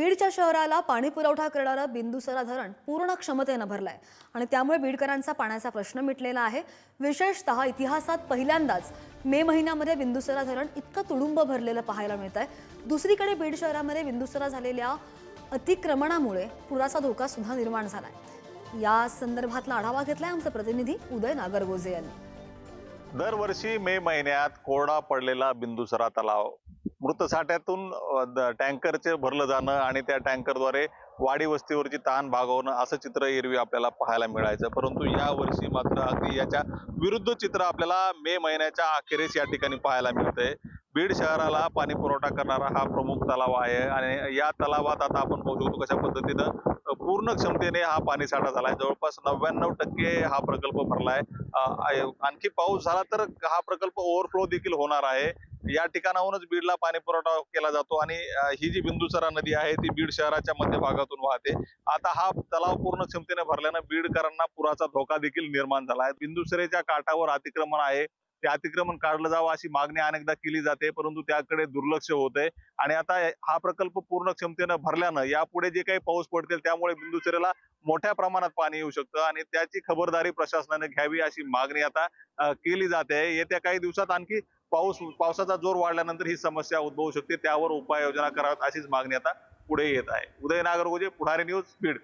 बीडच्या शहराला पाणी पुरवठा करणारं बिंदुसरा धरण पूर्ण क्षमतेनं भरलं आहे आणि त्यामुळे बीडकरांचा पाण्याचा प्रश्न मिटलेला आहे. विशेषतः इतिहासात पहिल्यांदाच मे महिन्यामध्ये बिंदुसरा धरण इतकं तुडुंब भरलेलं पाहायला मिळत आहे दुसरीकडे बीड शहरामध्ये बिंदुसरा झालेल्या अतिक्रमणामुळे पुराचा धोका सुद्धा निर्माण आहे या संदर्भातला आढावा घेतलाय आमचे प्रतिनिधी उदय नागरगोजे यांनी. दरवर्षी मे महिन्यात कोरडा पडलेला बिंदुसरा तलाव मृत साठ्यातून टँकरचे भरलं जाणं आणि त्या टँकरद्वारे वाडी वस्तीवरची ताण भागवणं असं चित्र एरवी आपल्याला पाहायला मिळायचं. परंतु या वर्षी मात्र अगदी याच्या विरुद्ध चित्र आपल्याला मे महिन्याच्या अखेरीस या ठिकाणी पाहायला मिळतंय. बीड शहराला पाणी पुरवठा करणारा हा प्रमुख तलाव आहे आणि या तलावात आता आपण बघू शकतो कशा पद्धतीनं पूर्ण क्षमतेने हा पाणी साठा झालाय. जवळपास नव्याण्णव टक्के हा प्रकल्प भरलाय. आणखी पाऊस झाला तर हा प्रकल्प ओव्हरफ्लो देखील होणार आहे. या ठिकाणाहूनच बीडला पाणी पुरवठा केला जातो आणि ही जी बिंदुसरा नदी आहे ती बीड शहराच्या मध्यभागातून वाहते. आता हा तलाव पूर्ण क्षमतेने भरल्यानं बीडकरांना पुराचा धोका देखील निर्माण झाला आहे. बिंदुसरेच्या काठावर अतिक्रमण आहे. ते अतिक्रमण काढलं जावं अशी मागणी अनेकदा केली जाते परंतु त्याकडे दुर्लक्ष होतंय. आणि आता हा प्रकल्प पूर्ण क्षमतेनं भरल्यानं यापुढे जे काही पाऊस पडतील त्यामुळे बिंदुसरेला मोठ्या प्रमाणात पाणी येऊ शकतं आणि त्याची खबरदारी प्रशासनाने घ्यावी अशी मागणी आता केली जाते. येत्या काही दिवसात आणखी पाऊस पावसाचा जोर वाढल्यानंतर ही समस्या उद्भवू शकते. त्यावर उपाययोजना कराव्यात अशीच मागणी आता पुढे येत आहे. उदय नागरगोजे पुढारी न्यूज बीड.